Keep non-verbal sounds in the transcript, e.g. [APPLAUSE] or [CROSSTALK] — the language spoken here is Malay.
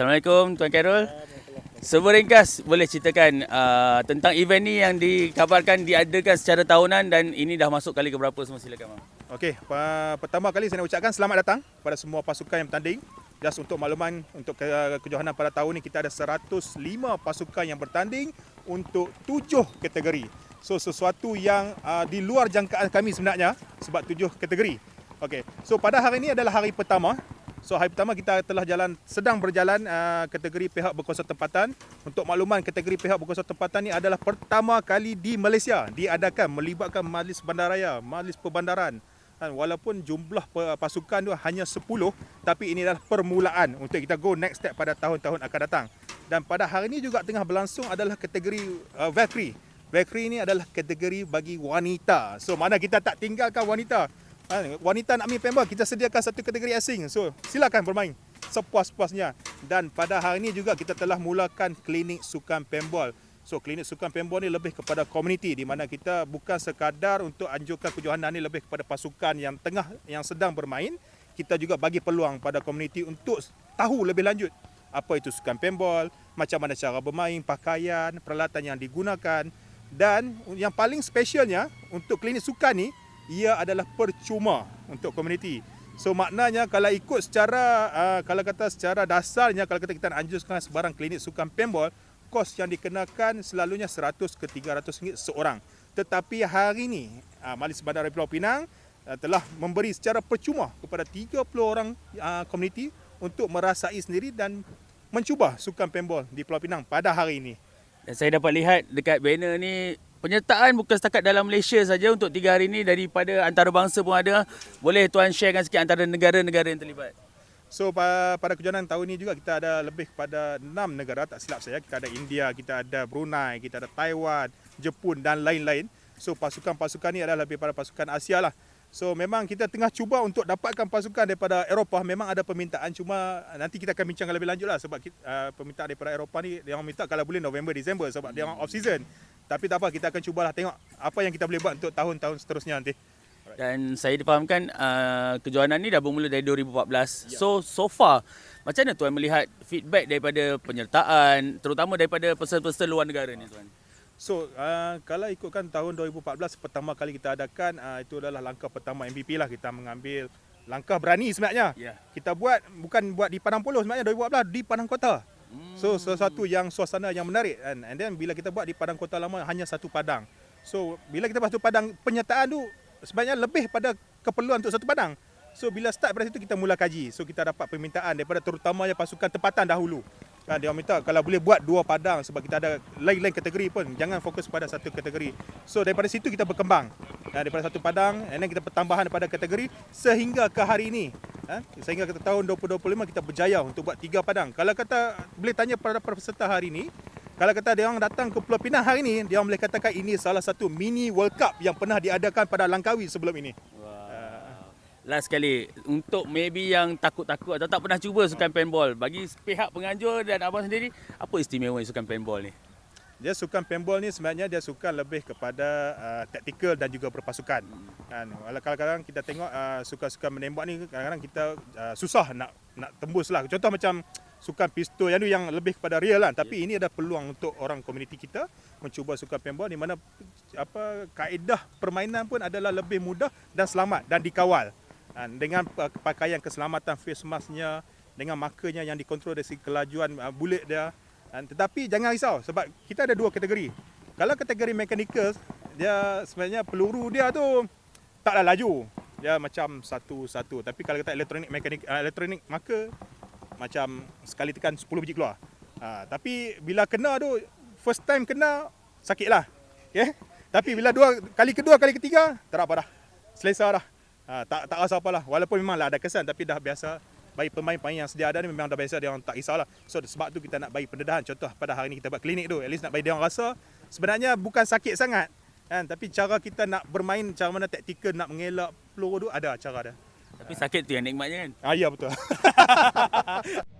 Assalamualaikum Tuan Carol. Sebuah ringkas boleh ceritakan uh, tentang event ni yang dikabarkan diadakan secara tahunan dan ini dah masuk kali ke berapa semua silakan Mam. Okey, pa- pertama kali saya nak ucapkan selamat datang kepada semua pasukan yang bertanding. Just untuk makluman untuk ke- kejohanan pada tahun ni kita ada 105 pasukan yang bertanding untuk 7 kategori. So sesuatu yang uh, di luar jangkaan kami sebenarnya sebab 7 kategori. Okey. So pada hari ini adalah hari pertama. So hari pertama kita telah jalan sedang berjalan uh, kategori pihak berkuasa tempatan. Untuk makluman kategori pihak berkuasa tempatan ni adalah pertama kali di Malaysia diadakan melibatkan Majlis Bandaraya, Majlis Perbandaran. Dan walaupun jumlah pe- pasukan tu hanya 10 tapi ini adalah permulaan untuk kita go next step pada tahun-tahun akan datang. Dan pada hari ini juga tengah berlangsung adalah kategori uh, Valkyrie. Valkyrie ini adalah kategori bagi wanita. So mana kita tak tinggalkan wanita. Ha, wanita nak main paintball, kita sediakan satu kategori asing. So, silakan bermain sepuas-puasnya. Dan pada hari ini juga kita telah mulakan klinik sukan paintball. So, klinik sukan paintball ni lebih kepada komuniti di mana kita bukan sekadar untuk anjurkan kejohanan ni lebih kepada pasukan yang tengah yang sedang bermain. Kita juga bagi peluang pada komuniti untuk tahu lebih lanjut apa itu sukan paintball, macam mana cara bermain, pakaian, peralatan yang digunakan dan yang paling specialnya untuk klinik sukan ni ia adalah percuma untuk komuniti. So maknanya kalau ikut secara uh, kalau kata secara dasarnya kalau kata kita nak anjurkan sebarang klinik sukan paintball, kos yang dikenakan selalunya 100 ke 300 ringgit seorang. Tetapi hari ini uh, Majlis Bandar Pulau Pinang uh, telah memberi secara percuma kepada 30 orang uh, komuniti untuk merasai sendiri dan mencuba sukan paintball di Pulau Pinang pada hari ini. Dan saya dapat lihat dekat banner ni penyertaan bukan setakat dalam Malaysia saja untuk tiga hari ni daripada antarabangsa pun ada. Boleh tuan sharekan sikit antara negara-negara yang terlibat. So pa- pada kejohanan tahun ini juga kita ada lebih kepada enam negara tak silap saya. Kita ada India, kita ada Brunei, kita ada Taiwan, Jepun dan lain-lain. So pasukan-pasukan ni adalah lebih pada pasukan Asia lah. So memang kita tengah cuba untuk dapatkan pasukan daripada Eropah. Memang ada permintaan cuma nanti kita akan bincangkan lebih lanjut lah sebab kita, uh, permintaan daripada Eropah ni dia orang minta kalau boleh November, Disember sebab dia orang off season. Tapi tak apa kita akan cubalah tengok apa yang kita boleh buat untuk tahun-tahun seterusnya nanti. Dan saya difahamkan uh, kejohanan ni dah bermula dari 2014. So so far macam mana tuan melihat feedback daripada penyertaan terutama daripada peserta-peserta luar negara ni tuan? So uh, kalau ikutkan tahun 2014 pertama kali kita adakan uh, itu adalah langkah pertama MVP lah kita mengambil langkah berani sebenarnya. Ya. Kita buat bukan buat di Padang Puluh sebenarnya 2014 di Padang Kota. So sesuatu yang suasana yang menarik kan. And then bila kita buat di Padang Kota lama hanya satu padang. So bila kita buat satu padang penyertaan tu sebenarnya lebih pada keperluan untuk satu padang. So bila start pada situ kita mula kaji. So kita dapat permintaan daripada terutamanya pasukan tempatan dahulu. Kan dia minta kalau boleh buat dua padang sebab kita ada lain-lain kategori pun jangan fokus pada satu kategori. So daripada situ kita berkembang. Ha, daripada satu padang and then kita pertambahan daripada kategori sehingga ke hari ini. Ha, sehingga ke tahun 2025 kita berjaya untuk buat tiga padang. Kalau kata boleh tanya pada para peserta hari ini kalau kata dia orang datang ke Pulau Pinang hari ini, dia orang boleh katakan ini salah satu mini World Cup yang pernah diadakan pada Langkawi sebelum ini. Last sekali untuk maybe yang takut-takut atau tak pernah cuba sukan paintball bagi pihak penganjur dan abang sendiri apa istimewa sukan paintball ni? Dia sukan paintball ni sebenarnya dia sukan lebih kepada uh, taktikal dan juga berpasukan. Kan kadang-kadang kita tengok uh, sukan-sukan menembak ni kadang-kadang kita uh, susah nak nak tembus lah. Contoh macam sukan pistol yang tu yang lebih kepada real lah. Tapi ini ada peluang untuk orang komuniti kita mencuba sukan paintball di mana apa kaedah permainan pun adalah lebih mudah dan selamat dan dikawal. Dan dengan pakaian keselamatan face masknya dengan markernya yang dikontrol dari segi kelajuan uh, bullet dia dan tetapi jangan risau sebab kita ada dua kategori. Kalau kategori mechanical dia sebenarnya peluru dia tu taklah laju. Dia macam satu-satu. Tapi kalau kata elektronik mekanik uh, elektronik marker macam sekali tekan 10 biji keluar. Ha, tapi bila kena tu first time kena sakit lah. Okay? Tapi bila dua kali kedua kali ketiga tak apa dah. Selesa dah. Ha, tak tak rasa apalah. Walaupun memanglah ada kesan tapi dah biasa bagi pemain-pemain yang sedia ada ni memang dah biasa dia orang tak risaulah. So sebab tu kita nak bagi pendedahan. Contoh pada hari ni kita buat klinik tu, at least nak bagi dia orang rasa sebenarnya bukan sakit sangat. Kan? Tapi cara kita nak bermain, cara mana taktikal nak mengelak peluru tu ada cara dia. Tapi sakit tu yang nikmatnya kan. Ah ya betul. [LAUGHS]